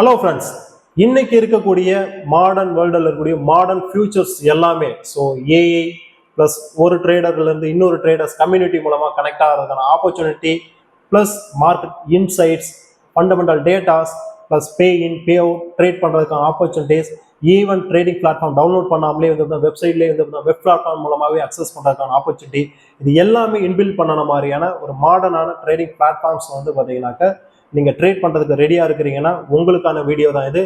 Hello friends இன்னைக்கு இருக்கக்கூடிய modern வேர்ல்டில் இருக்கக்கூடிய மாடர்ன் ஃபியூச்சர்ஸ் எல்லாமே ஸோ ஏஐ ப்ளஸ் ஒரு ட்ரேடர்லேருந்து இன்னொரு ட்ரேடர்ஸ் கம்யூனிட்டி மூலமாக கனெக்ட் ஆகிறதுக்கான opportunity plus market insights fundamental datas plus pay in pay out trade பண்ணுறதுக்கான opportunities even trading platform download பண்ணாமலே வந்து வெப்சைட்லேயே வந்து வெப் பிளாட்ஃபார்ம் மூலமாகவே அக்சஸ் பண்ணுறதுக்கான ஆப்பர்ச்சுனிட்டி இது எல்லாமே இன்பில்ட் பண்ணன மாதிரியான ஒரு மாடர்னான ட்ரேடிங் பிளாட்ஃபார்ம்ஸ் வந்து பார்த்தீங்கன்னாக்க நீங்கள் ட்ரேட் பண்ணுறதுக்கு ரெடியாக இருக்கிறீங்கன்னா உங்களுக்கான வீடியோ தான் இது.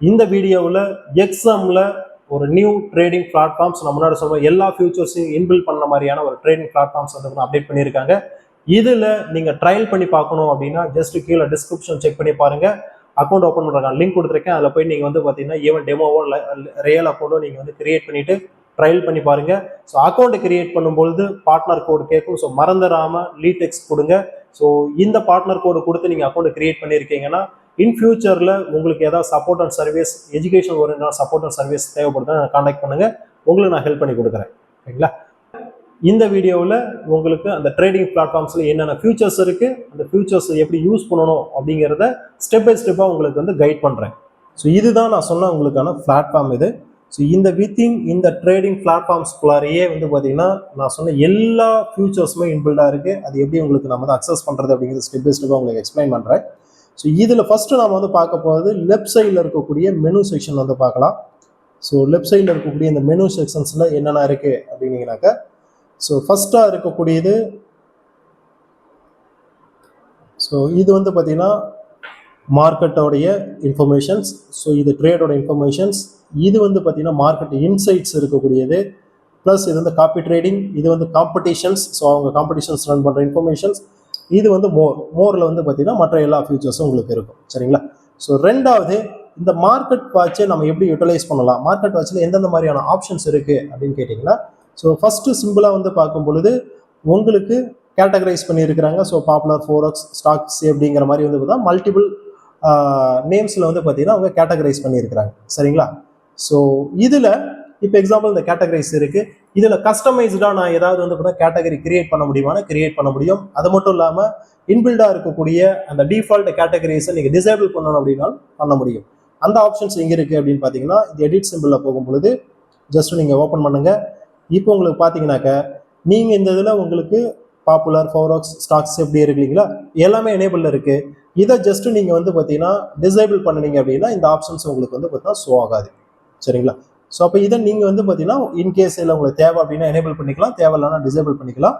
இந்த வீடியோவில் எக்ஸாமில் ஒரு நியூ ட்ரேடிங் பிளாட்ஃபார்ம்ஸ் நம்ம முன்னாடி சொல்லுவோம் எல்லா ஃபியூச்சர்ஸையும் இன்பில் பண்ண மாதிரியான ஒரு ட்ரேடிங் பிளாட்ஃபார்ம்ஸ் வந்து அப்டேட் பண்ணியிருக்காங்க. இதில் நீங்கள் ட்ரையல் பண்ணி பார்க்கணும் அப்படின்னா ஜஸ்ட் கீழே டிஸ்கிரிப்ஷன் செக் பண்ணி பாருங்கள் அக்கௌண்ட் ஓப்பன் பண்ணுறாங்க லிங்க் கொடுத்துருக்கேன். அதில் போய் நீங்கள் வந்து பார்த்தீங்கன்னா ஈவன் டெமோவோ ரியல் அக்கௌண்ட்டோ நீங்கள் வந்து கிரியேட் பண்ணிவிட்டு ட்ரையல் பண்ணி பாருங்க. ஸோ அக்கௌண்ட் கிரியேட் பண்ணும்பொழுது பார்ட்னர் கோடு கேட்கும் ஸோ மறந்துடாமல் லீடெக்ஸ் கொடுங்க. ஸோ இந்த பார்ட்னர் கோடு கொடுத்து நீங்கள் அக்கௌண்ட் கிரியேட் பண்ணியிருக்கீங்கன்னா இன் ஃபியூச்சரில் உங்களுக்கு ஏதாவது சப்போர்ட் அண்ட் சர்வீஸ் எஜுகேஷன் ஒரு சப்போர்ட் அண்ட் சர்வீஸ் தேவைப்படுதுன்னா காண்டாக்ட் பண்ணுங்கள் உங்களுக்கு நான் ஹெல்ப் பண்ணி கொடுக்குறேன். ஓகேங்களா இந்த வீடியோவில் உங்களுக்கு அந்த ட்ரேடிங் பிளாட்ஃபார்ம்ஸில் என்னென்ன ஃபியூச்சர்ஸ் இருக்குது அந்த ஃபியூச்சர்ஸ் எப்படி யூஸ் பண்ணணும் அப்படிங்கிறத ஸ்டெப் பை ஸ்டெப்பாக உங்களுக்கு வந்து கைட் பண்ணுறேன் ஸோ இதுதான் நான் சொன்ன உங்களுக்கான பிளாட்ஃபார்ம் இது. ஸோ இந்த வித்திங் இந்த ட்ரேடிங் பிளாட்ஃபார்ம்ஸ்குள்ளாரையே வந்து பார்த்தீங்கன்னா நான் சொன்ன எல்லா ஃபியூச்சர்ஸுமே இன்பில்டாக இருக்குது அது எப்படி உங்களுக்கு நம்ம வந்து அக்சஸ் பண்ணுறது அப்படிங்கிறது ஸ்டெப் பை ஸ்டெப்பாக உங்களுக்கு எக்ஸ்பிளைன் பண்ணுறேன் ஸோ இதில் ஃபஸ்ட்டு நம்ம வந்து பார்க்க போகிறது லெஃப்ட் சைடில் இருக்கக்கூடிய மெனு செக்ஷன் வந்து பார்க்கலாம். ஸோ லெஃப்ட் சைடில் இருக்கக்கூடிய இந்த மெனு செக்ஷன்ஸில் என்னென்ன இருக்குது அப்படின்னீங்கனாக்கா ஸோ ஃபஸ்ட்டாக இருக்கக்கூடியது ஸோ இது வந்து பார்த்தீங்கன்னா மார்க்கெட்டோடைய இன்ஃபர்மேஷன்ஸ் ஸோ இது ட்ரேடோட இன்ஃபர்மேஷன்ஸ் இது வந்து பார்த்தீங்கன்னா மார்க்கெட் இன்சைட்ஸ் இருக்கக்கூடியது. ப்ளஸ் இது வந்து காப்பி ட்ரேடிங் இது வந்து காம்படிஷன்ஸ் ஸோ அவங்க காம்படிஷன்ஸ் ரன் பண்ணுற இன்ஃபர்மேஷன்ஸ் இது வந்து மோர் மோரில் வந்து பார்த்தீங்கன்னா மற்ற எல்லா ஃபியூச்சர்ஸும் உங்களுக்கு இருக்கும். சரிங்களா? ஸோ ரெண்டாவது இந்த மார்க்கெட் வாட்சை நம்ம எப்படி யூட்டிலைஸ் பண்ணலாம்? மார்க்கெட் வாட்சில் எந்தெந்த மாதிரியான ஆப்ஷன்ஸ் இருக்குது அப்படின்னு கேட்டிங்கன்னா ஸோ ஃபஸ்ட்டு சிம்பிளாக வந்து பார்க்கும் பொழுது உங்களுக்கு கேட்டகரைஸ் பண்ணியிருக்கிறாங்க. ஸோ பாப்புலர் ஃபோரக்ஸ் ஸ்டாக்ஸ் அப்படிங்கிற மாதிரி வந்து பார்த்தா மல்டிபிள் நேம்ஸில் வந்து பார்த்தீங்கன்னா அவங்க கேட்டகரைஸ் பண்ணியிருக்கிறாங்க. சரிங்களா? ஸோ இதில் இப்போ எக்ஸாம்பிள் இந்த கேட்டகரிஸ் இருக்குது இதில் கஸ்டமைஸ்டாக நான் ஏதாவது வந்து பார்த்தா கேட்டகரி கிரியேட் பண்ண முடியுமானா கிரியேட் பண்ண முடியும். அது மட்டும் இல்லாமல் இன்பில்டாக இருக்கக்கூடிய அந்த டிஃபால்ட் கேட்டகரிஸை நீங்கள் டிசேபிள் பண்ணணும் அப்படின்னாலும் பண்ண முடியும். அந்த ஆப்ஷன்ஸ் எங்கே இருக்குது அப்படின்னு பார்த்தீங்கன்னா இந்த எடிட் சிம்பிளில் போகும் பொழுது ஜஸ்ட் நீங்கள் ஓப்பன் பண்ணுங்கள் இப்போ உங்களுக்கு பார்த்தீங்கன்னாக்க நீங்கள் இந்த இதில் உங்களுக்கு பாப்புலர் ஃபோராக்ஸ் ஸ்டாக்ஸ் எப்படி இருக்கு இல்லைங்களா? எல்லாமே எனேபிளில் இருக்குது இதை ஜஸ்ட்டு நீங்கள் வந்து பார்த்தீங்கன்னா டிசேபிள் பண்ணினீங்க அப்படின்னா இந்த ஆப்ஷன்ஸ் உங்களுக்கு வந்து பார்த்தீங்கன்னா ஷோ ஆகாது. சரிங்களா? ஸோ அப்போ இதை நீங்கள் வந்து பார்த்தீங்கன்னா இன்கேஸ் இல்லை உங்களுக்கு தேவை அப்படின்னா எனேபிள் பண்ணிக்கலாம் தேவையில்லைனா டிசேபிள் பண்ணிக்கலாம்.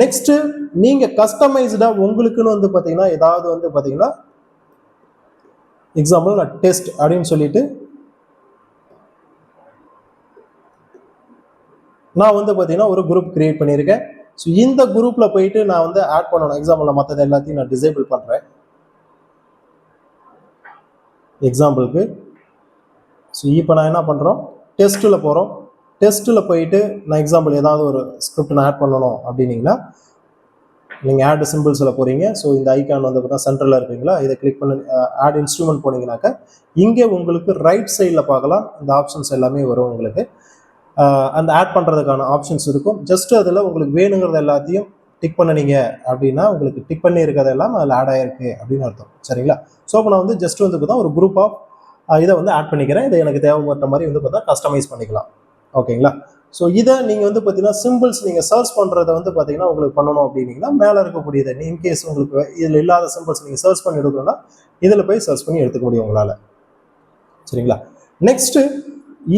நெக்ஸ்ட்டு நீங்கள் கஸ்டமைஸ்டாக உங்களுக்குன்னு வந்து பார்த்தீங்கன்னா ஏதாவது வந்து பார்த்தீங்கன்னா எக்ஸாம்பிள் நான் டெஸ்ட் அப்படின்னு சொல்லிட்டு நான் வந்து பார்த்தீங்கன்னா ஒரு குரூப் கிரியேட் பண்ணியிருக்கேன். ஸோ இந்த குரூப்பில் போயிட்டு நான் வந்து ஆட் பண்ணணும். எக்ஸாம்பிள் மற்றது எல்லாத்தையும் நான் டிசேபிள் பண்ணுறேன் எக்ஸாம்பிளுக்கு ஸோ இப்போ நான் என்ன பண்ணுறோம் டெஸ்ட்டில் போகிறோம் டெஸ்ட்டில் போயிட்டு நான் எக்ஸாம்பிள் ஏதாவது ஒரு ஸ்கிரிப்ட் நான் ஆட் பண்ணணும் அப்படின்னீங்கன்னா நீங்கள் ஆட் சிம்பிள்ஸில் போகிறீங்க ஸோ இந்த ஐக்கான் வந்து பார்த்தா சென்ட்ரலில் இருக்கீங்களா இதை கிளிக் பண்ணி ஆட் இன்ஸ்ட்ருமெண்ட் போனீங்கன்னாக்கா இங்கே உங்களுக்கு ரைட் சைடில் பார்க்கலாம். இந்த ஆப்ஷன்ஸ் எல்லாமே வரும் உங்களுக்கு. அந்த ஆட் பண்ணுறதுக்கான ஆப்ஷன்ஸ் இருக்கும். ஜஸ்ட் அதில் உங்களுக்கு வேணுங்கிறது எல்லாத்தையும் டிக் பண்ணினீங்க அப்படின்னா உங்களுக்கு டிக் பண்ணி இருக்கிறதெல்லாம் அதில் ஆட் ஆகிருக்கு அப்படின்னு அர்த்தம். சரிங்களா? ஸோ இப்போ நான் வந்து ஜஸ்ட் வந்து பார்த்தா ஒரு குரூப் ஆஃப் இதை வந்து ஆட் பண்ணிக்கிறேன். இதை எனக்கு தேவைப்பட்ட மாதிரி வந்து பார்த்தா கஸ்டமைஸ் பண்ணிக்கலாம். ஓகேங்களா? ஸோ இதை நீங்கள் வந்து பார்த்தீங்கன்னா சிம்பிள்ஸ் நீங்கள் சர்ச் பண்ணுறத வந்து பார்த்தீங்கன்னா உங்களுக்கு பண்ணணும் அப்படின்னீங்கன்னா மேலே இருக்கக்கூடியது இன்கேஸ் உங்களுக்கு இதில் இல்லாத சிம்பிள்ஸ் நீங்கள் சர்ச் பண்ணி எடுக்கணும்னா இதில் போய் சர்ச் பண்ணி எடுத்துக்க முடியும் உங்களால். சரிங்களா? நெக்ஸ்ட்டு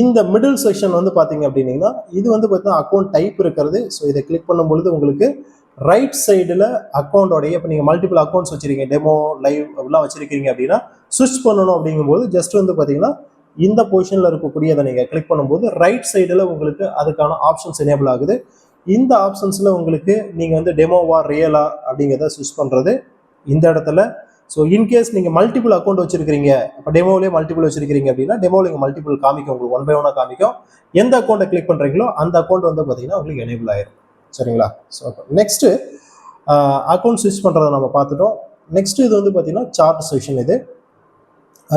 இந்த மிடில் செக்ஷன் வந்து பார்த்தீங்க அப்படின்னீங்கன்னா இது வந்து பார்த்தீங்கன்னா அக்கௌண்ட் டைப் இருக்கிறது. ஸோ இதை கிளிக் பண்ணும் பொழுது உங்களுக்கு ரைட் சைடில் அக்கௌண்டோடைய இப்போ நீங்கள் மல்டிபிள் அக்கௌண்ட்ஸ் வச்சிருக்கீங்க டெமோ லைவ் அப்படிலாம் வச்சுருக்கீங்க அப்படின்னா ஸ்விட்ச் பண்ணணும் அப்படிங்கும்போது ஜஸ்ட் வந்து பார்த்தீங்கன்னா இந்த பொசிஷனில் இருக்கக்கூடிய அதை நீங்கள் கிளிக் பண்ணும்போது ரைட் சைடில் உங்களுக்கு அதுக்கான ஆப்ஷன்ஸ் எனேபிள் ஆகுது. இந்த ஆப்ஷன்ஸில் உங்களுக்கு நீங்கள் வந்து டெமோவா ரியலா அப்படிங்கிறத ஸ்விட்ச் பண்ணுறது இந்த இடத்துல. ஸோ இன்கேஸ் நீங்கள் மல்டிபிள் அக்கௌண்ட் வச்சிருக்கீங்க இப்போ டெமோவிலே மல்டிபிள் வச்சிருக்கீங்க அப்படின்னா டெமோவில் நீங்கள் மல்டிபிள் காமிக்கும் உங்களுக்கு ஒன் பை ஒன்னாக காமிக்கும். எந்த அக்கௌண்ட்டை கிளிக் பண்ணுறீங்களோ அந்த அக்கௌண்ட் வந்து பார்த்தீங்கன்னா உங்களுக்கு எனேபிள் ஆயிரும். சரிங்களா? ஸோ நெக்ஸ்ட்டு அக்கௌண்ட் ஸ்விட்ச் பண்ணுறதை நம்ம பார்த்துட்டோம். நெக்ஸ்ட் இது வந்து பார்த்தீங்கன்னா சார்ட் செஷன் இது.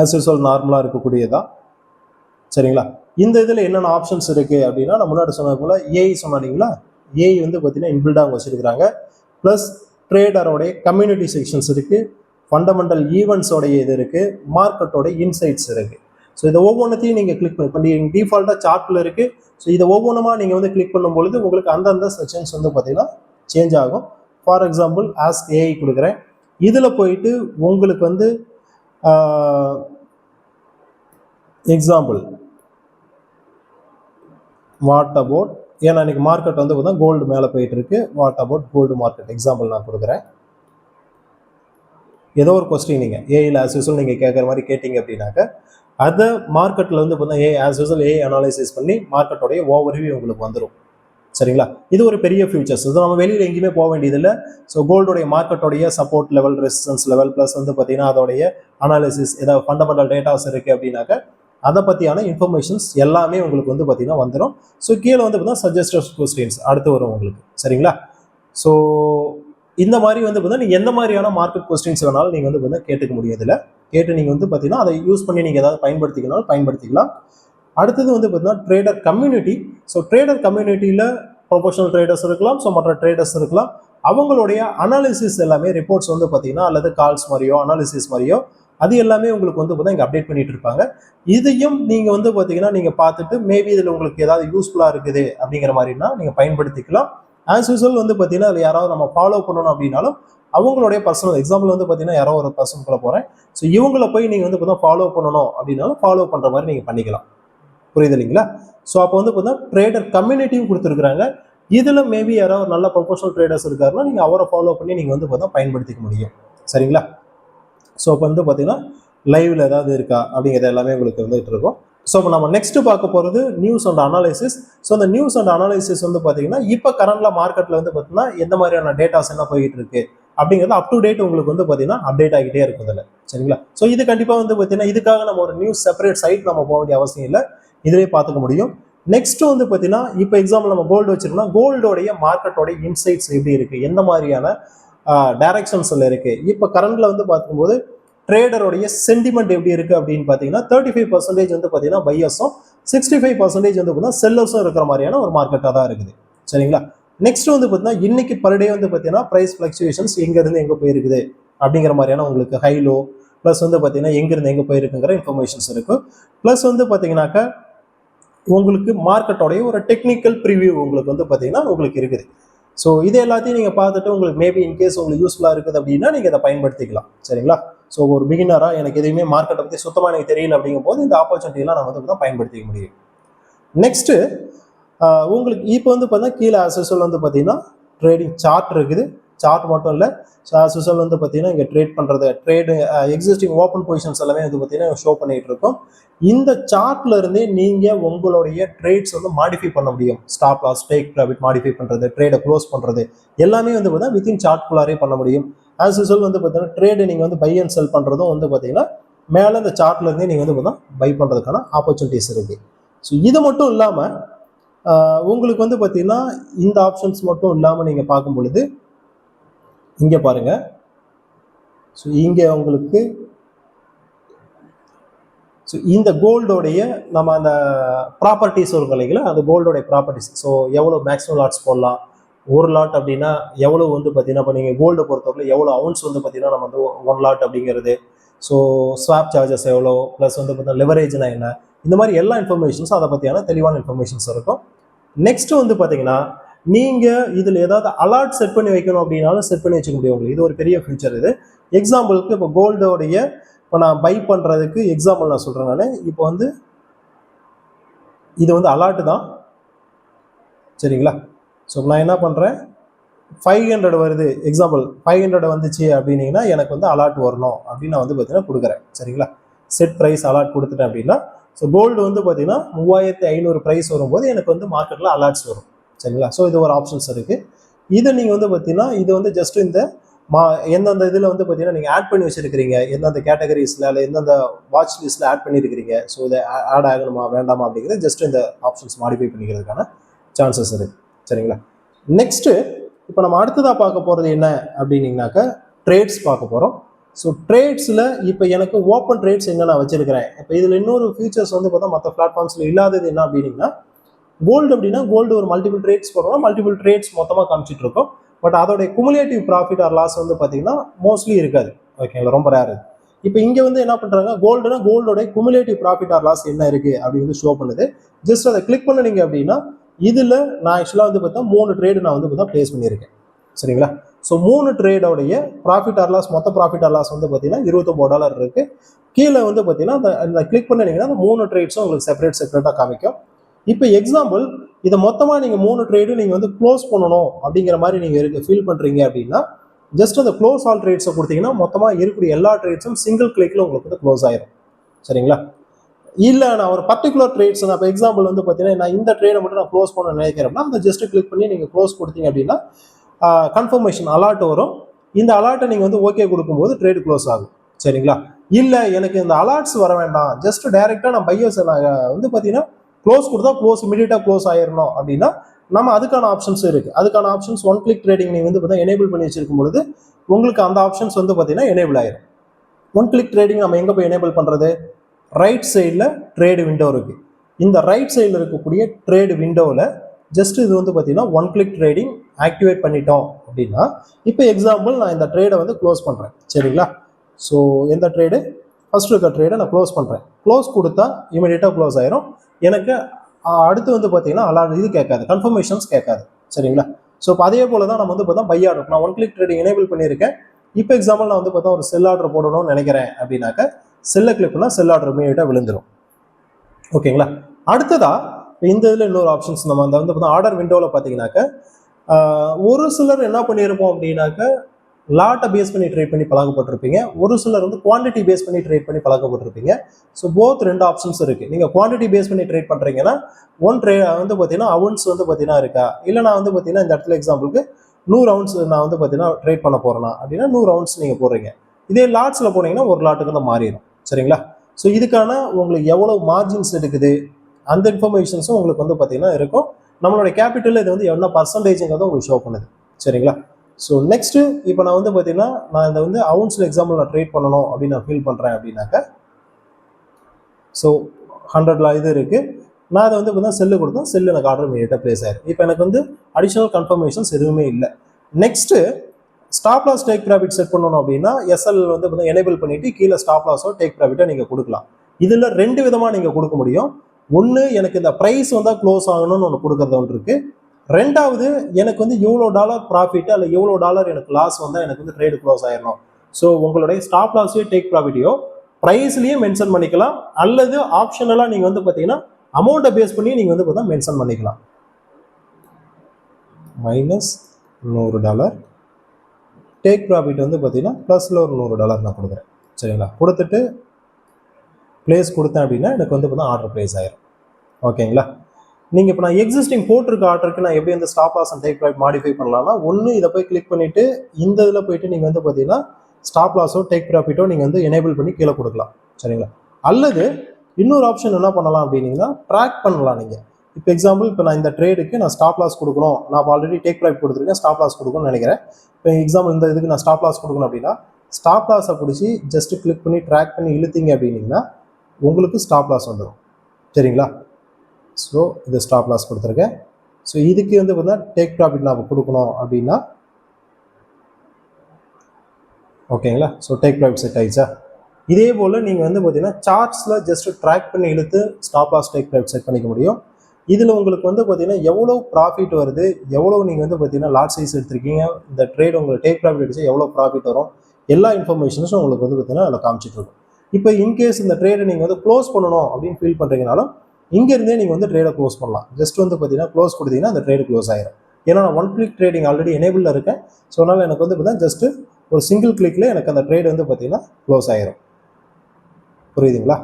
ஆஸ் யூஸ்வல் நார்மலாக இருக்கக்கூடியதான் சரிங்களா? இந்த இதில் என்னென்ன ஆப்ஷன்ஸ் இருக்குது அப்படின்னா நான் முன்னாடி சொன்னது போல் ஏஐ சொன்னாங்களா ஏஐ வந்து பார்த்தீங்கன்னா இன்பில்டாக அவங்க வச்சுருக்கிறாங்க. ப்ளஸ் ட்ரேடரோடைய கம்யூனிட்டி செக்ஷன்ஸ் இருக்குது ஃபண்டமெண்டல் ஈவெண்ட்ஸோடைய இது இருக்குது மார்க்கெட்டோட இன்சைட்ஸ் இருக்குது ஸோ இதை ஒவ்வொன்றத்தையும் நீங்கள் கிளிக் பண்ணி இப்போ நீங்கள் டிஃபால்ட்டாக சார்ட்டில் இருக்குது ஸோ இதை ஒவ்வொன்றுமா நீங்கள் வந்து கிளிக் பண்ணும்பொழுது உங்களுக்கு அந்தந்த செக்ஷன்ஸ் வந்து பார்த்தீங்கன்னா சேஞ்ச் ஆகும். ஃபார் எக்ஸாம்பிள் ஆஸ் ஏஐ கொடுக்குறேன். இதில் போயிட்டு உங்களுக்கு வந்து எக்ஸாம்பிள் வாட் அபவுட் ஏன்னா இன்றைக்கி மார்க்கெட் வந்து பார்த்தீங்கன்னா கோல்டு மேலே போயிட்டு இருக்கு. What about gold market example நான் கொடுக்குறேன். ஏதோ ஒரு கொஸ்டின் நீங்கள் ஏஐயில் ஆஸ் யூஸ்வல் நீங்கள் கேட்குற மாதிரி கேட்டிங்க அப்படின்னாக்க அதை மார்க்கெட்டில் வந்து பார்த்தீங்கன்னா a as usual AI analysis பண்ணி மார்க்கெட்டோடைய ஓவர்வியூ உங்களுக்கு வந்துடும் சரிங்களா? இது ஒரு பெரிய ஃபியூச்சர்ஸ் இது நம்ம வெளியில் எங்கேயுமே போக வேண்டியதில்லை. ஸோ கோல்டுடைய மார்க்கெட்டோடைய support level resistance level plus வந்து பார்த்தீங்கன்னா அதோடைய அனாலிசிஸ் ஏதாவது ஃபண்டமெண்டல் டேட்டாஸ் இருக்குது அப்படின்னாக்க அதை பற்றியான இன்ஃபர்மேஷன்ஸ் எல்லாமே உங்களுக்கு வந்து பார்த்தீங்கன்னா வந்துடும் ஸோ கீழே வந்து பார்த்தீங்கன்னா சஜஸ்டட் கொஸ்டின்ஸ் அடுத்து வரும் உங்களுக்கு. சரிங்களா? ஸோ இந்த மாதிரி வந்து பார்த்தீங்கன்னா நீங்கள் எந்த மாதிரியான மார்க்கெட் கொஸ்டின்ஸ் வேணாலும் நீங்கள் வந்து பார்த்தீங்கன்னா கேட்டுக்க முடியாதுல கேட்டு நீங்கள் வந்து பார்த்தீங்கன்னா அதை யூஸ் பண்ணி நீங்கள் ஏதாவது பயன்படுத்திக்கனாலும் பயன்படுத்திக்கலாம். அடுத்தது வந்து பார்த்தீங்கன்னா ட்ரேடர் கம்யூனிட்டி ஸோ ட்ரேடர் கம்யூனிட்டியில் ப்ரொஃபஷனல் ட்ரேடர்ஸ் இருக்கலாம். ஸோ மற்ற ட்ரேடர்ஸ் இருக்கலாம். அவங்களுடைய அனாலிசிஸ் எல்லாமே ரிப்போர்ட்ஸ் வந்து பார்த்தீங்கன்னா அல்லது கால்ஸ் மாதிரியோ அனாலிசிஸ் மாதிரியோ அது எல்லாமே உங்களுக்கு வந்து பார்த்தீங்கன்னா இங்கே அப்டேட் பண்ணிட்டு இருப்பாங்க. இதையும் நீங்கள் வந்து பார்த்தீங்கன்னா நீங்கள் பார்த்துட்டு மேபி இதில் உங்களுக்கு ஏதாவது யூஸ்ஃபுல்லாக இருக்குது அப்படிங்கிற மாதிரினா நீங்கள் பயன்படுத்திக்கலாம். ஆஸ் யூஸ்வல் வந்து பார்த்தீங்கன்னா அதில் யாராவது நம்ம ஃபாலோ பண்ணணும் அப்படின்னாலும் அவங்களுடைய பர்சனல் எக்ஸாம்பிள் வந்து பார்த்தீங்கன்னா யாரோ ஒரு பர்சனுக்குள்ள போகிறேன் ஸோ இவங்கள போய் நீங்கள் வந்து பார்த்தீங்கன்னா ஃபாலோ பண்ணணும் அப்படின்னாலும் ஃபாலோ பண்ணுற மாதிரி நீங்கள் பண்ணிக்கலாம். புரியுது இல்லைங்களா ஸோ அப்போ வந்து பார்த்தீங்கன்னா ட்ரேடர் கம்யூனிட்டியும் கொடுத்துருக்குறாங்க. இதில் மேபி யாராவது ஒரு நல்ல ப்ரொஃபஷனல் ட்ரேடர்ஸ் இருக்காருன்னா நீங்கள் அவரை ஃபாலோ பண்ணி நீங்கள் வந்து பார்த்தா பயன்படுத்திக்க முடியும். சரிங்களா? ஸோ அப்போ வந்து பார்த்தீங்கன்னா லைவில் ஏதாவது இருக்கா அப்படிங்கிறது எல்லாமே உங்களுக்கு வந்துகிட்டு இருக்கும். ஸோ இப்போ நம்ம நெக்ஸ்ட்டு பார்க்க போகிறது நியூஸ் அண்ட் அனாலிசிஸ் ஸோ அந்த நியூஸ் அண்ட் அனாலிசிஸ் வந்து பார்த்தீங்கன்னா இப்போ கரண்ட்டில் மார்க்கெட்டில் வந்து பார்த்தீங்கன்னா எந்த மாதிரியான டேட்டாஸ் என்ன போயிட்டு இருக்கு? அப்படிங்கிறது அப் டு டேட் உங்களுக்கு வந்து பார்த்தீங்கன்னா அப்டேட் ஆகிட்டே இருக்கும் இதில் சரிங்களா? ஸோ இது கண்டிப்பாக வந்து பார்த்தீங்கன்னா இதுக்காக நம்ம ஒரு நியூஸ் செப்பரேட் சைட் நம்ம போக வேண்டிய அவசியம் இல்லை. இதிலே பார்த்துக்க முடியும். நெக்ஸ்ட் வந்து பார்த்தீங்கன்னா இப்போ எக்ஸாம்பிள் நம்ம கோல்டு வச்சிருக்கோம்னா கோல்டோடைய மார்க்கெட்டோடைய இன்சைட்ஸ் எப்படி இருக்குது எந்த மாதிரியான டைரக்ஷன்ஸில் இருக்குது இப்போ கரண்ட்டில் வந்து பார்க்கும்போது ட்ரேடருடைய சென்டிமெண்ட் எப்படி இருக்குது அப்படின்னு பார்த்தீங்கன்னா தேர்ட்டி ஃபைவ் பர்சன்டேஜ் வந்து பார்த்தீங்கன்னா பையர்ஸும் சிக்ஸ்டி ஃபைவ் பர்சன்டேஜ் வந்து பார்த்தீங்கன்னா செல்லர்ஸும் இருக்கிற மாதிரியான ஒரு மார்க்கெட்டாக தான் இருக்குது. சரிங்களா? நெக்ஸ்ட் வந்து பார்த்தீங்கன்னா இன்னைக்கு பர் டே வந்து பார்த்தீங்கன்னா ப்ரைஸ் ஃப்ளக்சுவேஷன்ஸ் எங்கேருந்து எங்கே போயிருக்குது? அப்படிங்கிற மாதிரியான உங்களுக்கு ஹைலோ ப்ளஸ் வந்து பார்த்தீங்கன்னா எங்கேருந்து எங்கே போயிருக்குங்கிற இன்ஃபர்மேஷன்ஸ் இருக்கும் ப்ளஸ் வந்து பார்த்தீங்கன்னாக்கா உங்களுக்கு மார்க்கெட்டோடைய ஒரு டெக்னிக்கல் ப்ரிவியூ உங்களுக்கு வந்து பார்த்தீங்கன்னா உங்களுக்கு இருக்குது. ஸோ இது எல்லாத்தையும் நீங்கள் பார்த்துட்டு உங்களுக்கு மேபி இன்கேஸ் உங்களுக்கு யூஸ்ஃபுல்லாக இருக்குது அப்படின்னா நீங்கள் இதை பயன்படுத்திக்கலாம். சரிங்களா? ஸோ ஒரு பிகினராக எனக்கு எதுவுமே மார்க்கெட்டை பற்றி சுத்தமாக எனக்கு தெரியல அப்படிங்கும் போது இந்த ஆப்பர்ச்சுனிட்டிலாம் நான் வந்து தான் பயன்படுத்திக்க முடியும். நெக்ஸ்ட்டு உங்களுக்கு இப்போ வந்து பார்த்தீங்கன்னா கீழே அசோசல் வந்து பார்த்தீங்கன்னா ட்ரேடிங் சார்ட் இருக்குது. சார்ட் மட்டும் இல்லை. ஸோ வந்து பார்த்தீங்கன்னா இங்கே ட்ரேட் பண்ணுறது ட்ரேடு எக்ஸிஸ்டிங் ஓப்பன் பொசிஷன்ஸ் எல்லாமே வந்து பார்த்தீங்கன்னா ஷோ பண்ணிட்டு இருக்கோம். இந்த சார்ட்ல இருந்தே நீங்கள் உங்களுடைய ட்ரேட்ஸ் வந்து மாடிஃபை பண்ண முடியும். Stop loss take profit modify பண்ணுறது ட்ரேடை க்ளோஸ் பண்ணுறது எல்லாமே வந்து பார்த்தீங்கன்னா வித்தின் சார்ட்குள்ளாரே பண்ண முடியும். ஆஸ் யூஸ்வல் வந்து பார்த்தீங்கன்னா ட்ரேடு நீங்கள் வந்து பை அண்ட் செல் பண்ணுறதும் வந்து பார்த்தீங்கன்னா மேலே இந்த சார்ட்ல இருந்தே நீங்கள் வந்து பார்த்தீங்கன்னா பை பண்ணுறதுக்கான ஆப்பர்ச்சுனிட்டிஸ் இருக்கு. ஸோ இது மட்டும் இல்லாமல் உங்களுக்கு வந்து பார்த்தீங்கன்னா இந்த ஆப்ஷன்ஸ் மட்டும் இல்லாமல் நீங்கள் பார்க்கும் பொழுது இங்கே பாருங்கள் ஸோ இங்கே உங்களுக்கு ஸோ இந்த கோல்டோடைய நம்ம அந்த ப்ராப்பர்ட்டிஸ் வரும் இல்லைங்களா? அந்த கோல்டோடைய ப்ராப்பர்ட்டிஸ் ஸோ எவ்வளோ மேக்ஸிமம் லாட்ஸ் போடலாம்? ஒரு லாட் அப்படின்னா எவ்வளோ வந்து பார்த்தீங்கன்னா இப்போ நீங்கள் கோல்டு பொறுத்தவரை எவ்வளோ அவுன்ஸ் வந்து பார்த்தீங்கன்னா நம்ம வந்து ஒன் லாட் அப்படிங்கிறது. ஸோ ஸ்வாப் சார்ஜஸ் எவ்வளோ ப்ளஸ் வந்து பார்த்தீங்கன்னா லெவரேஜ்னா என்ன? இந்த மாதிரி எல்லா இன்ஃபர்மேஷன்ஸும் அதை பற்றியான தெளிவான இன்ஃபர்மேஷன்ஸ் இருக்கும். நெக்ஸ்ட் வந்து பார்த்தீங்கன்னா நீங்கள் இதில் ஏதாவது அலர்ட் செட் பண்ணி வைக்கணும் அப்படின்னாலும் செட் பண்ணி வச்சுக்க முடியும் உங்களுக்கு. இது ஒரு பெரிய ஃபியூச்சர் இது. எக்ஸாம்பிளுக்கு இப்போ கோல்டோடைய இப்போ நான் பை பண்ணுறதுக்கு எக்ஸாம்பிள் நான் சொல்கிறேன் நான். இப்போ வந்து இது வந்து அலாட்டு தான். சரிங்களா? ஸோ நான் என்ன பண்ணுறேன் ஃபைவ் ஹண்ட்ரட் வருது. எக்ஸாம்பிள் ஃபைவ் ஹண்ட்ரட் வந்துச்சு அப்படின்னீங்கன்னா எனக்கு வந்து அலாட் வரணும் அப்படின்னு நான் வந்து பார்த்தீங்கன்னா கொடுக்குறேன். சரிங்களா? செட் ப்ரைஸ் அலாட் கொடுத்துட்டேன் அப்படின்னா ஸோ கோல்டு வந்து பார்த்தீங்கன்னா மூவாயிரத்தி ஐநூறு ப்ரைஸ் வரும்போது எனக்கு வந்து மார்க்கெட்டில் அலாட்ஸ் வரும். சரிங்களா? ஸோ இது ஒரு ஆப்ஷன்ஸ் இருக்குது இதை நீங்கள் வந்து பார்த்தீங்கன்னா இது வந்து ஜஸ்ட் இந்த மா எந்தெந்த இதில் வந்து பார்த்தீங்கன்னா நீங்கள் ஆட் பண்ணி வச்சுருக்கிறீங்க. எந்தெந்த கேட்டகரிஸில் இல்லை எந்தெந்த வாட்ச் லிஸ்ட்டில் ஆட் பண்ணியிருக்கிறீங்க ஸோ இதை ஆட் ஆகணுமா வேண்டாமா அப்படிங்கிறது ஜஸ்ட் இந்த ஆப்ஷன்ஸ் மாடிஃபை பண்ணிக்கிறதுக்கான சான்சஸ் இருக்குது சரிங்களா? நெக்ஸ்ட்டு இப்போ நம்ம அடுத்ததாக பார்க்க போகிறது என்ன அப்படின்னீங்கனாக்கா ட்ரேட்ஸ் பார்க்க போகிறோம் ஸோ ட்ரேட்ஸில் இப்போ எனக்கு ஓப்பன் ட்ரேட்ஸ் என்ன நான் வச்சுருக்கிறேன்? இப்போ இதில் இன்னொரு ஃபியூச்சர்ஸ் வந்து பார்த்தா மற்ற பிளாட்ஃபார்ம்ஸில் இல்லாதது என்ன அப்படின்னீங்கன்னா கோல்டு அப்படின்னா கோல்டு ஒரு மல்டிபிள் ட்ரேட்ஸ் போடுறோம். மல்டிபிள் ட்ரேட்ஸ் மொத்தமாக காமிச்சிட்டு இருக்கோம் பட் அதோடைய குமுலேட்டிவ் ப்ராஃபிட் ஆர் லாஸ் வந்து பார்த்தீங்கன்னா மோஸ்ட்லி இருக்காது. ஓகேங்களா ரொம்ப ரேர் இப்போ இங்கே வந்து என்ன பண்ணுறாங்க கோல்டுனா கோல்டோட குமுலேட்டிவ் ப்ராஃபிட் ஆர் லாஸ் என்ன இருக்குது அப்படின்னு வந்து ஷோ பண்ணுது. ஜஸ்ட் அதை கிளிக் பண்ணுனீங்க அப்படின்னா இதில் நான் ஆக்சுவலாக வந்து பார்த்தா மூணு ட்ரேடு நான் வந்து பார்த்தா ப்ளேஸ் பண்ணியிருக்கேன். சரிங்களா? ஸோ மூணு ட்ரேடோடைய ப்ராஃபிட் ஆர் லாஸ் மொத்த ப்ராஃபிட் ஆர் லாஸ் வந்து பார்த்தீங்கன்னா இருபத்தொம்போது டாலர் இருக்குது கீழே வந்து பார்த்தீங்கன்னா அந்த அந்த கிளிக் பண்ணினீங்கன்னா அந்த மூணு ட்ரேட்ஸும் உங்களுக்கு செப்பரேட் செப்பரேட்டாக காமிக்கும். இப்போ எக்ஸாம்பிள் இதை மொத்தமாக நீங்கள் மூணு ட்ரேடு நீங்கள் வந்து க்ளோஸ் பண்ணணும் அப்படிங்கிற மாதிரி நீங்கள் இருக்கு ஃபீல் பண்ணுறீங்க அப்படின்னா ஜஸ்ட் அந்த க்ளோஸ் ஆல் ட்ரேட்ஸை கொடுத்தீங்கன்னா மொத்தமாக இருக்கக்கூடிய எல்லா ட்ரேட்ஸும் சிங்கிள் கிளிக்கில் உங்களுக்கு வந்து க்ளோஸ் ஆயிரும். சரிங்களா? இல்லை நான் ஒரு பர்டிகுலர் ட்ரேட்ஸ் நான் இப்போ எக்ஸாம்பிள் வந்து பார்த்தீங்கன்னா நான் இந்த ட்ரேடை மட்டும் நான் க்ளோஸ் பண்ண நினைக்கிறேன்னா அந்த ஜஸ்ட் கிளிக் பண்ணி நீங்கள் க்ளோஸ் கொடுத்தீங்க அப்படின்னா கன்ஃபர்மேஷன் அலாட் வரும். இந்த அலார்ட்டை நீங்கள் வந்து ஓகே கொடுக்கும்போது ட்ரேடு க்ளோஸ் ஆகும். சரிங்களா? இல்லை எனக்கு இந்த அலார்ட்ஸ் வர வேண்டாம். ஜஸ்ட் டைரெக்டாக நான் பையர்ஸ் நான் வந்து பார்த்தீங்கன்னா க்ளோஸ் கொடுத்தா க்ளோஸ் இமீடியட்டாக க்ளோஸ் ஆயிடணும் அப்படின்னா நம்ம அதுக்கான ஆப்ஷன்ஸ் இருக்குது அதுக்கான ஆப்ஷன்ஸ் ஒன் கிளிக் ட்ரேடிங் நீங்கள் வந்து பார்த்தீங்கன்னா எனேபிள் பண்ணி வச்சிருக்கும் பொழுது உங்களுக்கு அந்த ஆப்ஷன்ஸ் வந்து பார்த்தீங்கன்னா எனேபிள் ஆயிரும். ஒன் கிளிக் ட்ரேடிங் நம்ம எங்கே போய் எனேபிள் பண்ணுறது ரைட் சைடில் ட்ரேடு விண்டோ இருக்குது இந்த ரைட் சைடில் இருக்கக்கூடிய ட்ரேடு விண்டோவில் ஜஸ்ட் இது வந்து பார்த்தீங்கன்னா ஒன் கிளிக் ட்ரேடிங் ஆக்டிவேட் பண்ணிட்டோம் அப்படின்னா இப்போ எக்ஸாம்பிள் நான் இந்த ட்ரேடை வந்து க்ளோஸ் பண்ணுறேன் சரிங்களா? ஸோ எந்த ட்ரேடு ஃபர்ஸ்ட் இருக்க ட்ரேடை நான் க்ளோஸ் பண்ணுறேன் க்ளோஸ் கொடுத்தா இமீடியட்டாக க்ளோஸ் ஆயிரும். எனக்கு அடுத்து வந்து பார்த்தீங்கன்னா அலாட் இது கேட்காது. கன்ஃபர்மேஷன்ஸ் கேட்காது. சரிங்களா? ஸோ இப்போ அதே போல தான் நம்ம வந்து பார்த்தா பை ஆர்டர் நான் ஒன் கிளிக் ட்ரேடிங் எனேபிள் பண்ணியிருக்கேன். இப்போ எக்ஸாம்பிள் நான் வந்து பார்த்தா ஒரு செல் ஆர்டர் போடணும்னு நினைக்கிறேன் அப்படின்னாக்க செல்லை கிளிக் பண்ணால் செல் ஆர்டர் இமீடியட்டாக விழுந்துடும் ஓகேங்களா? அடுத்ததா இந்த இதில் இன்னொரு ஆப்ஷன்ஸ் நம்ம அந்த வந்து பார்த்தா ஆர்டர் விண்டோவில் பார்த்தீங்கன்னாக்க ஒரு சிலர் என்ன பண்ணியிருப்போம் அப்படின்னாக்க லாட்டை பேஸ் பண்ணி ட்ரேட் பண்ணி பழகப்பட்டிருப்பீங்க ஒரு சிலர் வந்து குவாண்டிட்டி பேஸ் பண்ணி ட்ரேட் பண்ணி பழக்கப்பட்டிருப்பீங்க. ஸோ போத் ரெண்டு ஆப்ஷன்ஸ் இருக்குது நீங்கள் குவாண்டிட்டி பேஸ் பண்ணி ட்ரேட் பண்ணுறீங்கன்னா ஒன் ட்ரே வந்து பார்த்தீங்கன்னா அவுன்ஸ் வந்து பார்த்தீங்கன்னா இருக்கா? இல்லை நான் வந்து பார்த்தீங்கன்னா இந்த இடத்துல எக்ஸாம்பிளுக்கு நூறு அவுன்ஸ் நான் வந்து பார்த்தீங்கன்னா ட்ரேட் பண்ண போகிறேன்னா அப்படின்னா நூறு அவுன்ஸ் நீங்கள் போடுறீங்க. இதே லாட்ஸில் போனீங்கன்னா ஒரு லாட்டுக்கு தான் மாறிடும். சரிங்களா? ஸோ இதுக்கான உங்களுக்கு எவ்வளோ மார்ஜின்ஸ் எடுக்குது? அந்த இன்ஃபர்மேஷன்ஸும் உங்களுக்கு வந்து பார்த்தீங்கன்னா இருக்கும். நம்மளோட கேபிட்டல் இது வந்து என்ன பர்சன்டேஜுங்கிறத உங்களுக்கு ஷோ பண்ணுது. சரிங்களா? ஸோ நெக்ஸ்ட்டு இப்போ நான் வந்து பார்த்தீங்கன்னா நான் இதை வந்து அவுன்ஸில் எக்ஸாம்பிள் நான் ட்ரேட் பண்ணணும் அப்படின்னு நான் ஃபீல் பண்ணுறேன் அப்படின்னாக்கா ஸோ ஹண்ட்ரட்ல இது இருக்குது நான் அதை வந்து பார்த்தீங்கன்னா செல்லு கொடுத்தா செல்லு எனக்கு ஆர்டர் இமீடியட்டாக ப்ளேஸ் ஆயிரும். இப்போ எனக்கு வந்து அடிஷனல் கன்ஃபர்மேஷன்ஸ் எதுவுமே இல்லை. Next stop loss take profit set பண்ணணும் அப்படின்னா எஸ்எல் வந்து பார்த்தீங்கன்னா எனேபிள் பண்ணிவிட்டு கீழே ஸ்டாப் லாஸோ டேக் ப்ராஃபிட்டோ நீங்கள் கொடுக்கலாம். இதில் ரெண்டு விதமாக நீங்கள் கொடுக்க முடியும். ஒன்று எனக்கு இந்த ப்ரைஸ் வந்தால் க்ளோஸ் ஆகணும்னு ஒன்று கொடுக்கறது ஒன்று இருக்குது ரெண்டாவது எனக்கு வந்து இவ்வளோ டாலர் ப்ராஃபிட் அல்ல இவ்வளோ டாலர் எனக்கு லாஸ் வந்தால் எனக்கு வந்து ட்ரேடு க்ளோஸ் ஆயிடணும் ஸோ உங்களுடைய ஸ்டாப் லாஸையோ டேக் ப்ராஃபிட்டையோ ப்ரைஸ்லேயே மென்ஷன் பண்ணிக்கலாம். அல்லது ஆப்ஷனலாக நீங்கள் வந்து பார்த்தீங்கன்னா அமௌண்ட்டை பேஸ் பண்ணி நீங்கள் வந்து பார்த்தா மென்ஷன் பண்ணிக்கலாம். மைனஸ் நூறு டாலர். டேக் ப்ராஃபிட் வந்து பார்த்தீங்கன்னா ப்ளஸில் ஒரு நூறு டாலர் நான் கொடுக்குறேன். சரிங்களா? கொடுத்துட்டு ப்ளேஸ் கொடுத்தேன் அப்படின்னா எனக்கு வந்து பார்த்தா ஆர்டர் ப்ளேஸ் ஆயிரும். ஓகேங்களா நீங்கள் இப்போ நான் எக்ஸிஸ்டிங் போட்டிருக்க ஆர்டருக்கு நான் எப்படி இந்த stop loss and take profit modify பண்ணலாம்னா ஒன்று இதை போய் கிளிக் பண்ணிவிட்டு இந்த இதில் போயிட்டு நீங்கள் வந்து பார்த்தீங்கன்னா ஸ்டாப் லாஸோ டேக் ப்ராஃபிட்டோ நீங்கள் வந்து எனேபிள் பண்ணி கீழே கொடுக்கலாம். சரிங்களா? அல்லது இன்னொரு ஆப்ஷன் என்ன பண்ணலாம் அப்படின்னீங்கன்னா ட்ராக் பண்ணலாம் நீங்கள் இப்போ எக்ஸாம்பிள் இப்போ நான் இந்த ட்ரேடுக்கு நான் ஸ்டாப் லாஸ் கொடுக்கணும். நான் ஆல்ரெடி டேக் ப்ராஃபிட் கொடுத்துருக்கேன் ஸ்டாப் லாஸ் கொடுக்கணும்னு நினைக்கிறேன். இப்போ எக்ஸாம்பிள் இந்த இதுக்கு நான் ஸ்டாப் லாஸ் கொடுக்கணும் அப்படின்னா ஸ்டாப் லாஸை பிடிச்சி ஜஸ்ட் கிளிக் பண்ணி ட்ராக் பண்ணி இழுத்தீங்க அப்படின்னீங்கன்னா உங்களுக்கு ஸ்டாப் லாஸ் வந்துடும் சரிங்களா? ஸோ இது ஸ்டாப் லாஸ் கொடுத்துருக்கேன் ஸோ இதுக்கு வந்து பார்த்தீங்கன்னா டேக் ப்ராஃபிட் நம்ம கொடுக்கணும் அப்படின்னா ஓகேங்களா? ஸோ டேக் ப்ராஃபிட் செட் ஆயிடுச்சா? இதே போல் நீங்கள் வந்து பார்த்தீங்கன்னா சார்ட்ஸில் ஜஸ்ட் ட்ராக் பண்ணி இழுத்து stop loss take profit set பண்ணிக்க முடியும். இதில் உங்களுக்கு வந்து பார்த்தீங்கன்னா எவ்வளோ ப்ராஃபிட் வருது? எவ்வளோ நீங்கள் வந்து பார்த்தீங்கன்னா லாட் சைஸ் எடுத்திருக்கீங்க? இந்த ட்ரேட் உங்களுக்கு டேக் ப்ராஃபிட் அடிச்சு எவ்வளோ ப்ராஃபிட் வரும்? எல்லா இன்ஃபர்மேஷன்ஸும் உங்களுக்கு வந்து பார்த்தீங்கன்னா அதில் காமிச்சிட்டு இருக்கும். இப்போ இன்கேஸ் இந்த ட்ரேடை நீங்கள் வந்து க்ளோஸ் பண்ணணும் அப்படின்னு ஃபீல் பண்ணுறீங்கனாலும் இங்கேருந்தே நீங்கள் வந்து ட்ரேடை க்ளோஸ் பண்ணலாம். ஜஸ்ட் வந்து பார்த்தீங்கன்னா க்ளோஸ் கொடுத்தீங்கன்னா அந்த ட்ரேடு க்ளோஸ் ஆயிரும். ஏன்னா நான் ஒன் கிளிக் ட்ரேடிங் ஆல்ரெடி எனேபிளில் இருக்கேன். ஸோ அதனால் எனக்கு வந்து பார்த்தீங்கன்னா ஜஸ்ட்டு ஒரு சிங்கிள் கிளிக்கில் எனக்கு அந்த ட்ரேடு வந்து பார்த்தீங்கன்னா க்ளோஸ் ஆயிரும். புரியுதுங்களா?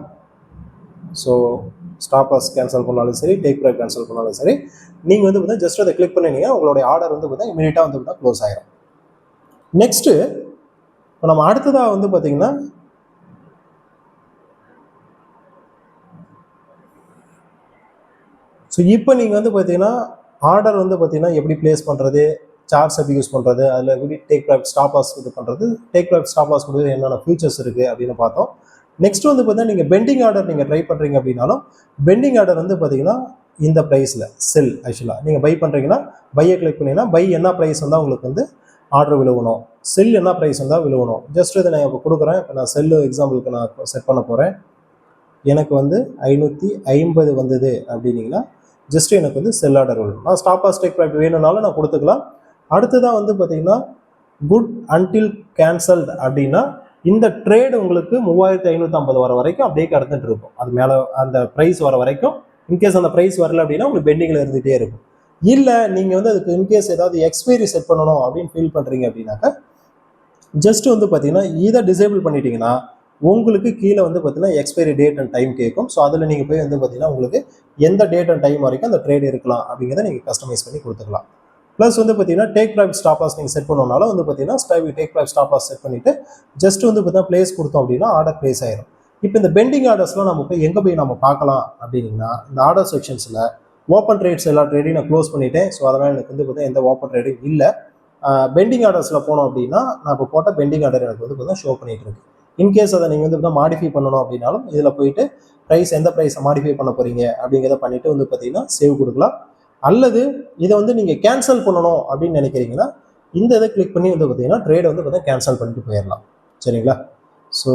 ஸோ ஸ்டாப் லாஸ் கேன்சல் பண்ணாலும் சரி டேக் ப்ரைட் கேன்சல் பண்ணாலும் சரி நீங்கள் வந்து பார்த்தீங்கன்னா ஜஸ்ட் அதை கிளிக் பண்ணினீங்க உங்களுடைய ஆர்டர் வந்து பார்த்தீங்கன்னா இமீடியட்டாக வந்து பார்த்தீங்கன்னா க்ளோஸ் ஆயிரும். நெக்ஸ்ட்டு இப்போ நம்ம அடுத்ததாக வந்து பார்த்தீங்கன்னா ஸோ இப்போ நீங்கள் வந்து பார்த்தீங்கன்னா ஆர்டர் வந்து பார்த்தீங்கன்னா எப்படி ப்ளேஸ் பண்ணுறது சார்ட்ஸ் எப்படி யூஸ் பண்ணுறது அதில் எப்படி டேக் ப்ராஃபிட் ஸ்டாப் லாஸ் இது பண்ணுறது டேக் ப்ராஃபிட் ஸ்டாப் லாஸ் கொடுத்து என்னென்ன ஃபியூச்சர்ஸ் இருக்குது அப்படின்னு பார்த்தோம். நெக்ஸ்ட் வந்து பார்த்தீங்கன்னா நீங்கள் பெண்டிங் ஆர்டர் நீங்கள் ட்ரை பண்ணுறீங்க அப்படின்னாலும் பெண்டிங் ஆர்டர் வந்து பார்த்தீங்கன்னா இந்த ப்ரைஸில் செல் ஆக்சுவலாக நீங்கள் பை பண்ணுறீங்கன்னா பையை கிளிக் பண்ணிங்கன்னா பை என்ன ப்ரைஸ் வந்தால் உங்களுக்கு வந்து ஆர்டர் விழுவணும் செல் என்ன ப்ரைஸ் இருந்தால் விழுவணும் ஜஸ்ட் இதை நான் இப்போ கொடுக்குறேன். இப்போ நான் செல்லு எக்ஸாம்பிளுக்கு நான் செட் பண்ண போகிறேன் எனக்கு வந்து ஐநூற்றி ஐம்பது வந்தது அப்படின்னீங்கன்னா ஜஸ்ட் எனக்கு வந்து செல் ஆர்டர் வரும் நான் ஸ்டாப் ஆஸ் டேக் ப்ராஃபிட் வேணும்னாலும் நான் கொடுத்துக்கலாம். அடுத்ததாக வந்து பார்த்தீங்கன்னா குட் அன்டில் கேன்சல்ட் அப்படின்னா இந்த ட்ரேடு உங்களுக்கு மூவாயிரத்தி ஐநூற்றி ஐம்பது வர வரைக்கும் அப்படியே கடந்துட்டு இருக்கும். அது மேலே அந்த ப்ரைஸ் வர வரைக்கும் இன்கேஸ் அந்த ப்ரைஸ் வரல அப்படின்னா உங்களுக்கு பெண்டிங்கில் இருந்துகிட்டே இருக்கும். இல்லை நீங்கள் வந்து அதுக்கு இன்கேஸ் ஏதாவது எக்ஸ்பைரி செட் பண்ணணும் அப்படின்னு ஃபீல் பண்ணுறீங்க அப்படின்னாக்கா ஜஸ்ட் வந்து பார்த்தீங்கன்னா இதை டிசேபிள் பண்ணிட்டீங்கன்னா உங்களுக்கு கீழே வந்து பார்த்தீங்கன்னா எக்ஸ்பைரி டேட் அண்ட் டைம் கேட்கும். ஸோ அதில் நீங்கள் போய் வந்து பார்த்தீங்கன்னா உங்களுக்கு எந்த டேட் அண்ட் டைம் வரைக்கும் அந்த ட்ரேட் இருக்கலாம் அப்படிங்கிறத நீங்கள் கஸ்டமைஸ் பண்ணி கொடுத்துக்கலாம். ப்ளஸ் வந்து பார்த்தீங்கன்னா டேக் ப்ராஃபிட் ஸ்டாப் லாஸ் நீங்கள் செட் பண்ணனால வந்து பார்த்தீங்கன்னா take profit stop loss set பண்ணிவிட்டு ஜஸ்ட் வந்து பார்த்தீங்கன்னா ப்ளேஸ் கொடுத்தோம் அப்படின்னா ஆர்டர் ப்ளேஸ் ஆயிடும் இப்போ இந்த பெண்டிங் ஆர்டர்ஸ்லாம் நம்ம போய் எங்கே போய் நம்ம பார்க்கலாம் அப்படின்னா இந்த ஆர்டர் செக்ஷன்ஸில் ஓப்பன் ட்ரேட்ஸ் எல்லா ட்ரேடையும் நான் க்ளோஸ் பண்ணிட்டேன். ஸோ அதனால் எனக்கு வந்து பார்த்தீங்கன்னா எந்த ஓப்பன் ட்ரேடும் இல்லை. பெண்டிங் ஆர்டர்ஸில் போனோம் அப்படின்னா நான் இப்போ போட்ட பெண்டிங் ஆர்டர் எனக்கு வந்து பார்த்தீங்கன்னா ஷோ பண்ணிகிட்டு இருக்கு. இன்கேஸ் அதை நீங்கள் வந்து மாடிஃபை பண்ணணும் அப்படின்னாலும் இதில் போயிட்டு ப்ரைஸ் எந்த ப்ரைஸை மாடிஃபை பண்ண போகிறீங்க அப்படிங்கிறத பண்ணிவிட்டு வந்து பார்த்தீங்கன்னா சேவ் கொடுக்கலாம். அல்லது இதை வந்து நீங்கள் கேன்சல் பண்ணணும் அப்படின்னு நினைக்கிறீங்கன்னா இந்த இதை கிளிக் பண்ணி வந்து பார்த்தீங்கன்னா ட்ரேடை வந்து பார்த்தீங்கன்னா கேன்சல் பண்ணிட்டு போயிடலாம். சரிங்களா? ஸோ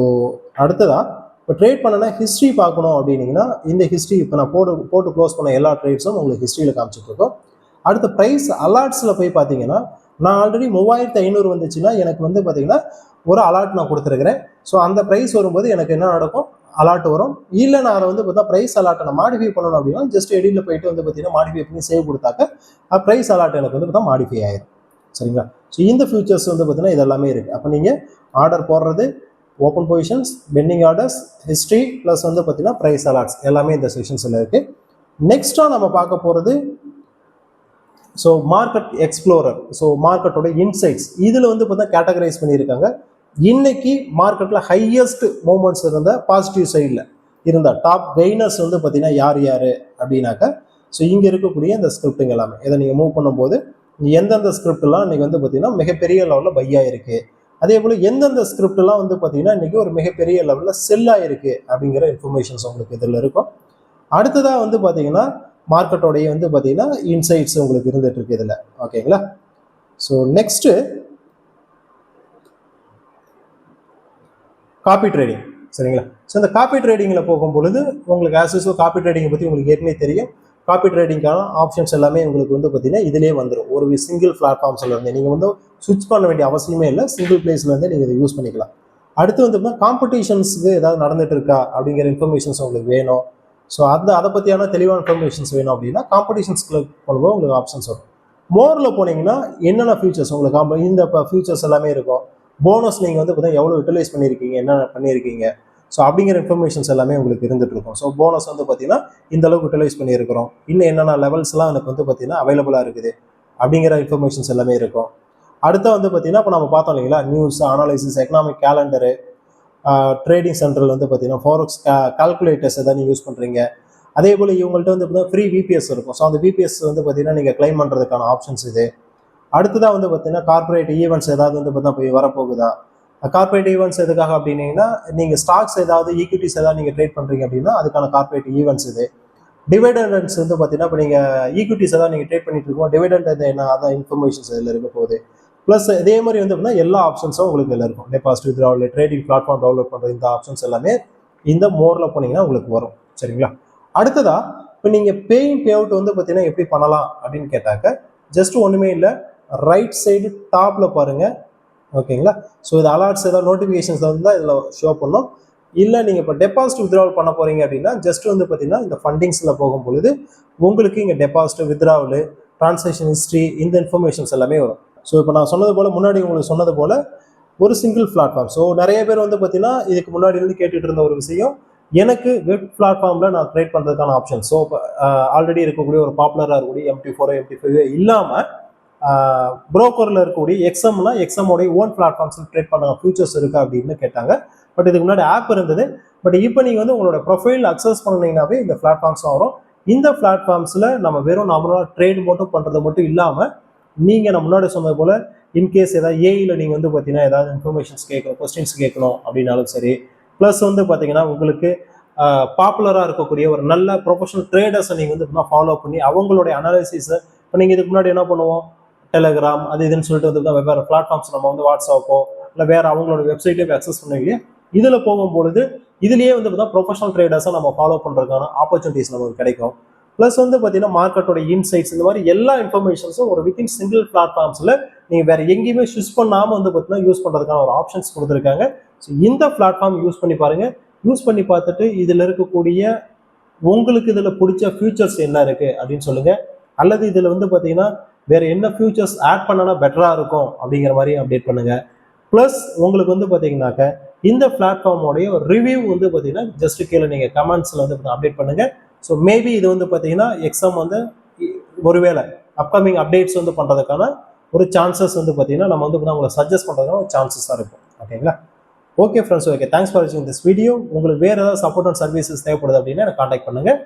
அடுத்ததாக இப்போ ட்ரேட் பண்ணனா ஹிஸ்ட்ரி பார்க்கணும் அப்படின்னீங்கன்னா இந்த ஹிஸ்ட்ரி இப்போ நான் போட்டு போட்டு க்ளோஸ் பண்ண எல்லா ட்ரேட்ஸும் உங்களுக்கு ஹிஸ்ட்ரியில் காமிச்சிட்ருக்கோம் அடுத்த ப்ரைஸ் அலாட்ஸில் போய் பார்த்தீங்கன்னா நான் ஆல்ரெடி மூவாயிரத்து ஐநூறு வந்துச்சுன்னா எனக்கு வந்து பார்த்தீங்கன்னா ஒரு அலாட் நான் கொடுத்துருக்குறேன். ஸோ அந்த ப்ரைஸ் வரும்போது எனக்கு என்ன நடக்கும்? அலாட் வரும். இல்லை நான் அதை வந்து பார்த்தா ப்ரைஸ் அலாட்டை நான் மாடிஃபை பண்ணணும் அப்படின்னா ஜஸ்ட் எடியில் போயிட்டு வந்து பார்த்தீங்கன்னா மாடிஃபை பண்ணி சேவ் கொடுத்தாக்க ப்ரைஸ் அலாட் எனக்கு வந்து பார்த்தா மாடிஃபை ஆயிடும் சரிங்களா? ஸோ இந்த ஃபியூச்சர்ஸ் வந்து பார்த்தீங்கன்னா இது எல்லாமே இருக்குது அப்போ நீங்கள் ஆர்டர் போடுறது open positions pending orders history plus வந்து பார்த்தீங்கன்னா ப்ரைஸ் அலாட்ஸ் எல்லாமே இந்த செக்ஷன்ஸில் இருக்குது நெக்ஸ்ட்டாக நம்ம பார்க்க போகிறது ஸோ மார்க்கெட் எக்ஸ்ப்ளோரர் ஸோ மார்க்கெட்டோட இன்சைட்ஸ் இதில் வந்து பார்த்தா கேட்டகரைஸ் பண்ணியிருக்காங்க. இன்னைக்கு மார்க்கெட்டில் ஹையஸ்ட் மூமெண்ட்ஸ் இருந்த பாசிட்டிவ் சைடில் இருந்த டாப் கெய்னர்ஸ் வந்து பார்த்தீங்கன்னா யார் யார் அப்படின்னாக்கா ஸோ இங்கே இருக்கக்கூடிய இந்த ஸ்கிரிப்டுங்க எல்லாமே. இதை நீங்கள் மூவ் பண்ணும்போது எந்தெந்த ஸ்கிரிப்ட்லாம் இன்றைக்கி வந்து பார்த்தீங்கன்னா மிகப்பெரிய லெவலில் பையாக இருக்குது அதே போல் எந்தெந்த ஸ்கிரிப்ட்லாம் வந்து பார்த்தீங்கன்னா இன்றைக்கி ஒரு மிகப்பெரிய லெவலில் செல்லாக இருக்குது அப்படிங்கிற இன்ஃபர்மேஷன்ஸ் உங்களுக்கு இதில் இருக்கும். அடுத்ததாக வந்து பார்த்தீங்கன்னா மார்க்கெட்டோடைய வந்து பார்த்தீங்கன்னா இன்சைட்ஸ் உங்களுக்கு இருந்துட்டு இருக்கு இதில். ஓகேங்களா ஸோ நெக்ஸ்ட்டு காப்பி ட்ரேடிங் சரிங்களா? ஸோ இந்த காப்பி ட்ரேடிங்கில் போகும் பொழுது உங்களுக்கு ஆசஸோ காப்பி ட்ரேடிங்கை பற்றி உங்களுக்கு ஏற்கனவே தெரியும். காப்பி ட்ரேடிங்கான ஆப்ஷன்ஸ் எல்லாமே உங்களுக்கு வந்து பார்த்தீங்கன்னா இதிலே வந்துடும் ஒரு சிங்கிள் பிளாட்ஃபார்ம்ஸில் இருந்து. நீங்கள் வந்து சுவிச் பண்ண வேண்டிய அவசியமே இல்லை. சிங்கிள் பிளேஸ்ல வந்து நீங்கள் இதை யூஸ் பண்ணிக்கலாம். அடுத்து வந்து காம்படிஷன்ஸுக்கு ஏதாவது நடந்துட்டு இருக்கா? அப்படிங்கிற இன்ஃபர்மேஷன்ஸ் உங்களுக்கு வேணும். ஸோ அந்த அதை பற்றியான தெளிவான இன்ஃபர்மேஷன்ஸ் வேணும் அப்படின்னா காம்படிஷன்ஸ்க்கு பண்ணும்போது உங்களுக்கு ஆப்ஷன்ஸ் வரும். மோரில் போனீங்கன்னா என்னென்ன ஃபியூச்சர்ஸ் உங்களுக்கு காம்ப இந்த ஃபியூச்சர்ஸ் எல்லாமே இருக்கும். போனஸ் நீங்கள் வந்து பார்த்தீங்கன்னா எவ்வளோ யூட்டிலைஸ் பண்ணியிருக்கீங்க என்னென்ன பண்ணியிருக்கீங்க. ஸோ அப்படிங்கிற இன்ஃபர்மேஷன்ஸ் எல்லாமே உங்களுக்கு இருந்துட்டு இருக்கும். ஸோ போனஸ் வந்து பார்த்தீங்கன்னா இந்த அளவுக்கு யூட்டிலைஸ் பண்ணியிருக்கிறோம். இன்னும் என்னென்ன லெவல்ஸ்லாம் எனக்கு வந்து பார்த்தீங்கன்னா அவைலபிளாக இருக்குது. அப்படிங்கிற இன்ஃபர்மேஷன்ஸ் எல்லாமே இருக்கும். அடுத்து வந்து பார்த்தீங்கன்னா இப்போ நம்ம பார்த்தோம் இல்லைங்களா news analysis economic calendar trading சென்டரில் வந்து பார்த்தீங்கன்னா ஃபாரக்ஸ் கால்குலேட்டர்ஸ் எதாவது யூஸ் பண்ணுறீங்க அதே போல் இவங்கள்ட்ட வந்து பார்த்தீங்கன்னா ஃப்ரீ விபிஎஸ் இருக்கும். ஸோ அந்த விபிஎஸ் வந்து பார்த்தீங்கன்னா நீங்கள் க்ளைம் பண்ணுறதுக்கான ஆப்ஷன்ஸ் இது. அடுத்ததாக வந்து பார்த்தீங்கன்னா கார்ப்பரேட் ஈவெண்ட்ஸ் ஏதாவது வந்து பார்த்தீங்கன்னா போய் வரப்போகுதா? கார்ப்பரேட் ஈவெண்ட்ஸ் எதுக்காக அப்படின்னீங்கன்னா நீங்கள் ஸ்டாக்ஸ் ஏதாவது ஈக்விட்டிஸ் ஏதாவது நீங்கள் ட்ரேட் பண்ணுறீங்க அப்படின்னா அதுக்கான கார்ப்பரேட் ஈவெண்ட்ஸ் இது. டிவைடன்ஸ் வந்து பார்த்தீங்கன்னா இப்போ நீங்கள் ஈக்விட்டிஸ் ஏதாவது நீங்கள் ட்ரேட் பண்ணிட்டு இருக்கோம் டிவைடண்ட் என்ன அதான் இன்ஃபர்மேஷன்ஸ் இதில் இருக்க போகுது. ப்ளஸ் இதே மாதிரி வந்து பார்த்தீங்கன்னா எல்லா ஆப்ஷன்ஸும் உங்களுக்கு இதில் இருக்கும். Deposit withdrawal trading platform develop பண்ணுற இந்த ஆப்ஷன்ஸ் எல்லாமே இந்த மோரில் போனீங்கன்னா உங்களுக்கு வரும். சரிங்களா? அடுத்ததா இப்போ நீங்கள் பேயிங் பே அவுட் வந்து பார்த்தீங்கன்னா எப்படி பண்ணலாம் அப்படின்னு கேட்டாக்க ஜஸ்ட் ஒன்றுமே இல்லை ரைட் சைடு டாப்பில் பாருங்கள் ஓகேங்களா? ஸோ இது அலர்ட்ஸ் ஏதாவது நோட்டிஃபிகேஷன்ஸ் இருந்தால் இதில் ஷோ பண்ணோம். இல்லை நீங்கள் இப்போ டெபாசிட் வித்ராவல் பண்ண போகிறீங்க அப்படின்னா ஜஸ்ட் வந்து பார்த்தீங்கன்னா இந்த ஃபண்டிங்ஸில் போகும் பொழுது உங்களுக்கு இங்கே டெபாசிட் வித்ராவல் டிரான்சாக்ஷன் ஹிஸ்ட்ரி இந்த இன்ஃபர்மேஷன்ஸ் எல்லாமே வரும். ஸோ இப்போ நான் சொன்னது போல் முன்னாடி உங்களுக்கு சொன்னது போல் ஒரு சிங்கிள் பிளாட்ஃபார்ம் ஸோ நிறைய பேர் வந்து பார்த்தீங்கன்னா இதுக்கு முன்னாடி இருந்து கேட்டுட்டு இருந்த ஒரு விஷயம் எனக்கு வெப் பிளாட்ஃபார்மில் நான் ட்ரேட் பண்ணுறதுக்கான ஆப்ஷன் ஸோ ஆல்ரெடி இருக்கக்கூடிய ஒரு பாப்புலராக இருக்கக்கூடிய எம்டி ஃபோர் எம்டி ஃபைவ் இல்லாமல் புரோக்கரில் இருக்கக்கூடிய எக்ஸம்னா எக்ஸமோடைய ஓன் பிளாட்ஃபார்ம்ஸில் ட்ரேட் பண்ண ஃபியூச்சர்ஸ் இருக்கா அப்படின்னு கேட்டாங்க. பட் இதுக்கு முன்னாடி ஆப் இருந்தது. பட் இப்போ நீங்கள் வந்து உங்களோட ப்ரொஃபைல் அக்சஸ் பண்ணீங்கன்னாவே இந்த பிளாட்ஃபார்ம்ஸ் வரும். இந்த பிளாட்ஃபார்ம்ஸில் நம்ம வெறும் நார்மலாக ட்ரேட் மட்டும் பண்ணுறது மட்டும் இல்லாமல் நீங்கள் நான் முன்னாடி சொன்னது போல் இன்கேஸ் ஏதாவது ஏஐயில் நீங்கள் வந்து பார்த்தீங்கன்னா ஏதாவது இன்ஃபர்மேஷன்ஸ் கேட்கணும் கொஸ்டின்ஸ் கேட்கணும் அப்படின்னாலும் சரி. ப்ளஸ் வந்து பார்த்தீங்கன்னா உங்களுக்கு பாப்புலராக இருக்கக்கூடிய ஒரு நல்ல ப்ரொஃபஷனல் ட்ரேடர்ஸை நீங்கள் வந்து ஃபாலோ பண்ணி அவங்களுடைய அனாலிசிஸை இப்போ நீங்கள் இதுக்கு முன்னாடி என்ன பண்ணுவோம்? டெலகிராம் அது இதுன்னு சொல்லிட்டு வந்து வெவ்வேறு பிளாட்ஃபார்ம்ஸ் நம்ம வந்து வாட்ஸ்அப்போ இல்லை வேறு அவங்களோட வெப்சைட்லேயே அக்சஸ் பண்ணுவீங்க. இதில் போகும்பொழுது இதுலேயே வந்து பார்த்தா ப்ரொஃபஷனல் ட்ரேடர்ஸை நம்ம ஃபாலோ பண்ணுறதுக்கான ஆப்பர்ச்சுனிட்டிஸ் நமக்கு கிடைக்கும். ப்ளஸ் வந்து பார்த்தீங்கன்னா மார்க்கெட்டோட இன்சைட்ஸ் இந்த மாதிரி எல்லா இன்ஃபர்மேஷன்ஸும் ஒரு வித்தின் சிங்கிள் பிளாட்ஃபார்ம்ஸில் நீங்கள் வேறு எங்கேயுமே ஷிஃப்ட் பண்ணாமல் வந்து பார்த்தீங்கன்னா யூஸ் பண்ணுறதுக்கான ஒரு ஆப்ஷன்ஸ் கொடுத்துருக்காங்க. ஸோ இந்த பிளாட்ஃபார்ம் யூஸ் பண்ணி பாருங்கள் யூஸ் பண்ணி பார்த்துட்டு இதில் இருக்கக்கூடிய உங்களுக்கு இதில் பிடிச்ச ஃபியூச்சர்ஸ் என்ன இருக்குது அப்படின்னு சொல்லுங்கள் அல்லது இதில் வந்து பார்த்தீங்கன்னா வேறு என்ன ஃபியூச்சர்ஸ் ஆட் பண்ணனா பெட்டராக இருக்கும் அப்படிங்கிற மாதிரி அப்டேட் பண்ணுங்கள் ப்ளஸ் உங்களுக்கு வந்து பார்த்தீங்கன்னாக்க இந்த பிளாட்ஃபார்மோடைய ரிவ்யூ வந்து பார்த்தீங்கன்னா ஜஸ்ட் கீழே நீங்கள் கமெண்ட்ஸில் வந்து அப்டேட் பண்ணுங்கள் ஸோ மேபி இது வந்து பார்த்தீங்கன்னா எக்ஸாம் வந்து ஒருவேளை அப்கமிங் அப்டேட்ஸ் வந்து பண்ணுறதுக்கான ஒரு சான்சஸ் வந்து பார்த்தீங்கன்னா நம்ம வந்து உங்களை சஜஸ்ட் பண்ணுறதுக்கான ஒரு சான்சஸாக இருக்கும். ஓகேங்களா okay friends okay thanks for வாட்சிங் திஸ் வீடியோ உங்களுக்கு வேறு ஏதாவது சப்போர்ட் அண்ட் சர்வீசஸ் தேவைப்படுது அப்படின்னா எனக்கு காண்டாக்ட் பண்ணுங்கள்